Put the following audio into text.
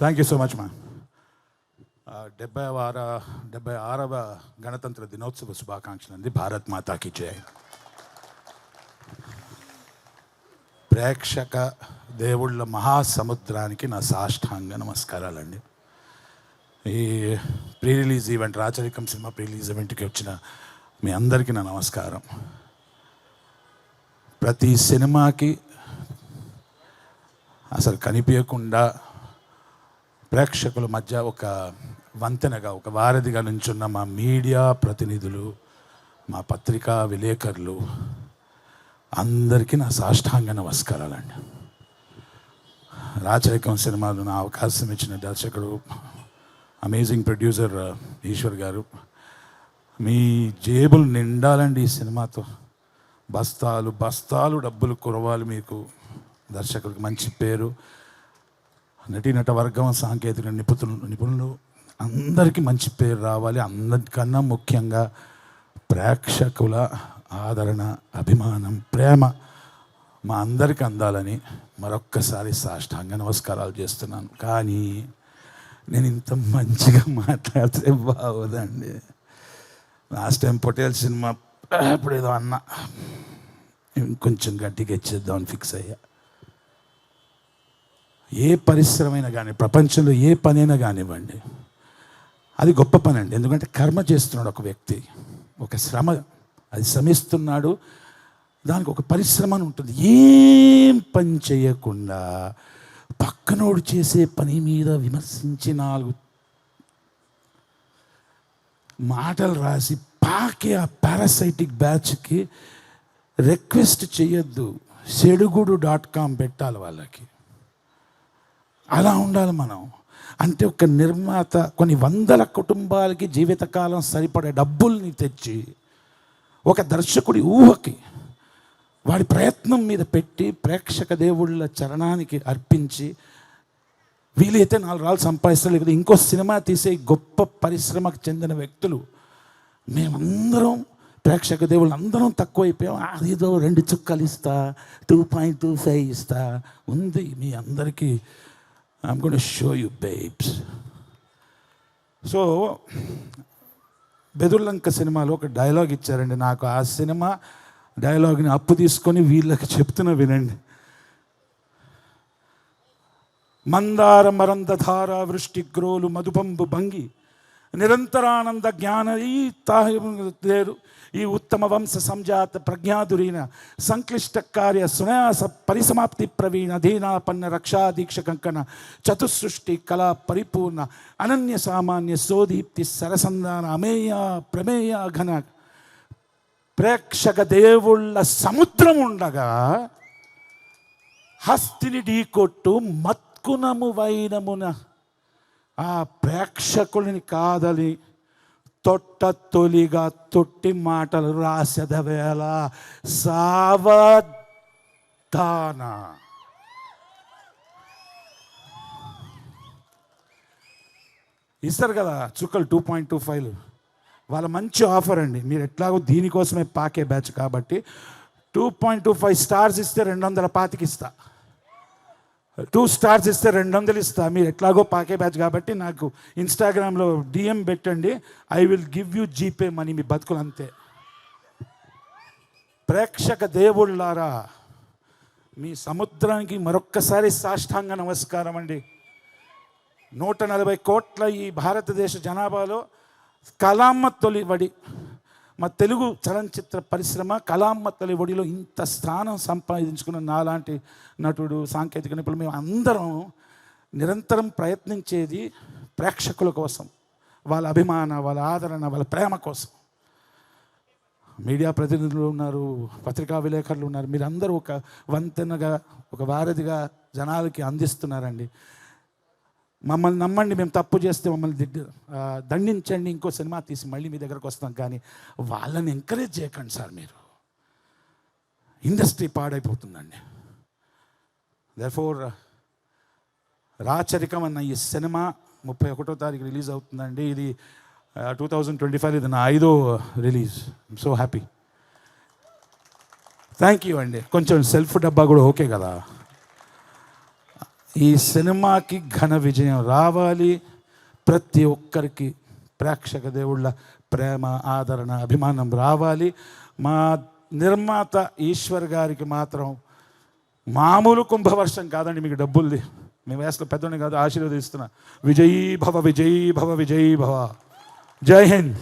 Thank you so much మా డెబ్బై ఆర డెబ్బై ఆరవ గణతంత్ర దినోత్సవ శుభాకాంక్షలు అండి భారత్ మాతాకి జయ ప్రేక్షక దేవుళ్ళ మహాసముద్రానికి నా సాష్టాంగ నమస్కారాలండి. ఈ ప్రీ రిలీజ్ ఈవెంట్ రాచరికం సినిమా ప్రీ రిలీజ్ ఈవెంట్కి వచ్చిన మీ అందరికీ నా నమస్కారం. ప్రతి సినిమాకి అసలు కనిపించకుండా ప్రేక్షకుల మధ్య ఒక వంతెనగా ఒక వారధిగా నుంచున్న మా మీడియా ప్రతినిధులు మా పత్రికా విలేకరులు అందరికీ నా సాష్టాంగ నమస్కారాలండి. రాచరికం సినిమాలు నా అవకాశం ఇచ్చిన దర్శకుడు అమేజింగ్ ప్రొడ్యూసర్ ఈశ్వర్ గారు. మీ జేబులు నిండాలండి ఈ సినిమాతో. బస్తాలు బస్తాలు డబ్బులు కురవాలి మీకు. దర్శకులకు మంచి పేరు. నటీనట వర్గం సాంకేతిక నిపుణులు నిపుణులు అందరికీ మంచి పేరు రావాలి. అందరికన్నా ముఖ్యంగా ప్రేక్షకుల ఆదరణ అభిమానం ప్రేమ మా అందరికి అందాలని మరొక్కసారి సాష్టాంగ నమస్కారాలు చేస్తున్నాను. కానీ నేను ఇంత మంచిగా మాట్లాడితే బాగోదండి. లాస్ట్ టైం పొటేల్ సినిమా ఇప్పుడు ఏదో అన్నా. ఇంకొంచెం గట్టిగా ఇచ్చేద్దామని ఫిక్స్ అయ్యా. ఏ పరిశ్రమైనా కానీ ప్రపంచంలో ఏ పనైనా కానివ్వండి అది గొప్ప పని అండి ఎందుకంటే కర్మ చేస్తున్నాడు ఒక వ్యక్తి. ఒక శ్రమ అది శ్రమిస్తున్నాడు. దానికి ఒక పరిశ్రమ అని ఉంటుంది. ఏం పని చేయకుండా పక్కనోడు చేసే పని మీద విమర్శించి నాలుగు మాటలు రాసి పాకే ఆ పారాసైటిక్ బ్యాచ్కి రిక్వెస్ట్ చేయొద్దు. సెడుగుడు డాట్ కామ్ పెట్టాలి వాళ్ళకి. అలా ఉండాలి మనం. అంటే ఒక నిర్మాత కొన్ని వందల కుటుంబాలకి జీవితకాలం సరిపడే డబ్బుల్ని తెచ్చి ఒక దర్శకుడి ఊహకి వాడి ప్రయత్నం మీద పెట్టి ప్రేక్షక దేవుళ్ళ చరణానికి అర్పించి వీలైతే నాలుగు రాళ్ళు సంపాదిస్తారు కదా ఇంకో సినిమా తీసే గొప్ప పరిశ్రమకు చెందిన వ్యక్తులు. మేమందరం ప్రేక్షక దేవుళ్ళు అందరం తక్కువైపోయాం. అదేదో రెండు చుక్కలు ఇస్తా టూ పాయింట్ టూ ఫైవ్ ఇస్తా ఉంది మీ అందరికీ I'm gonna show you babes so Bedurulanka సినిమాలో ఒక డైలాగ్ ఇచ్చారండి. నాకు ఆ సినిమా డైలాగ్ని అప్పు తీసుకొని వీళ్ళకి చెప్తున్నా వినండి. మందార మరందధార వృష్టి గ్రోలు మధుపంబు భంగి నిరంతరానంద జ్ఞాన ఈ తారు ఈ ఉత్తమ వంశ సంజాత ప్రజ్ఞాదురీన సంక్లిష్ట కార్య సునాయాస పరిసమాప్తి ప్రవీణ అధీనాపన్న రక్షాదీక్ష కంకణ చతుసృష్టి కళా పరిపూర్ణ అనన్య సామాన్య సోదీప్తి సరసంధాన అమేయ ప్రమేయ ఘన ప్రేక్షక దేవుళ్ళ సముద్రం ఉండగా హస్తిని ఢీకొట్టు మత్కునము వైనమున ఆ ప్రేక్షకులని కాదని తొట్ట తొలిగా తొట్టి మాటలు రాసెదవేళ సావధాన. ఇస్తారు కదా చుక్కలు టూ పాయింట్ టూ ఫైవ్. వాళ్ళ మంచి ఆఫర్ అండి. మీరు ఎట్లాగో దీనికోసమే పాకే బ్యాచ్ కాబట్టి two point two five stars ఇస్తే రెండు వందల పాతికి ఇస్తా. టూ స్టార్స్ ఇస్తే రెండు వందలు ఇస్తా. మీరు ఎట్లాగో పాకే బ్యాచ్ కాబట్టి నాకు ఇన్స్టాగ్రామ్లో డిఎం పెట్టండి. I will give you GPay money మీ బతుకులు అంతే. ప్రేక్షక దేవుళ్ళారా మీ సముద్రానికి మరొక్కసారి సాష్టాంగ నమస్కారం అండి. నూట నలభై కోట్ల ఈ భారతదేశ జనాభాలో కలామ్మ తొలి వడి మా తెలుగు చలనచిత్ర పరిశ్రమ కళామ్మ తల్లి ఒడిలో ఇంత స్థానం సంపాదించుకున్న నాలాంటి నటుడు సాంకేతిక నిపుణులు మేము అందరం నిరంతరం ప్రయత్నించేది ప్రేక్షకుల కోసం వాళ్ళ అభిమాన వాళ్ళ ఆదరణ వాళ్ళ ప్రేమ కోసం. మీడియా ప్రతినిధులు ఉన్నారు పత్రికా విలేకరులు ఉన్నారు మీరందరూ ఒక వంతెనగా ఒక వారధిగా జనాలకి అందిస్తున్నారండి. మమ్మల్ని నమ్మండి మేము తప్పు చేస్తే మమ్మల్ని దిడ్డు దండించండి ఇంకో సినిమా తీసి మళ్ళీ మీ దగ్గరకు వస్తాం. కానీ వాళ్ళని ఎంకరేజ్ చేయకండి సార్ మీరు. ఇండస్ట్రీ పాడైపోతుందండి. దర్ఫోర్ రాచరికం అన్న ఈ సినిమా ముప్పై ఒకటో తారీఖు రిలీజ్ అవుతుందండి. ఇది టూ థౌజండ్ ట్వంటీ ఫైవ్ ఇది నా ఐదో release. So happy thank you అండి. కొంచెం సెల్ఫ్ డబ్బా కూడా ఓకే కదా. ఈ సినిమాకి ఘన విజయం రావాలి. ప్రతి ఒక్కరికి ప్రేక్షక దేవుళ్ళ ప్రేమ ఆదరణ అభిమానం రావాలి. మా నిర్మాత ఈశ్వర్ గారికి మాత్రం మామూలు కుంభవర్షం కాదండి మీకు డబ్బుల్ది. మేము వేస్తున్న పెద్దోని కాదు ఆశీర్వదిస్తున్నా. విజయీ భవ విజయీ భవ విజయీ భవ. జై హింద్.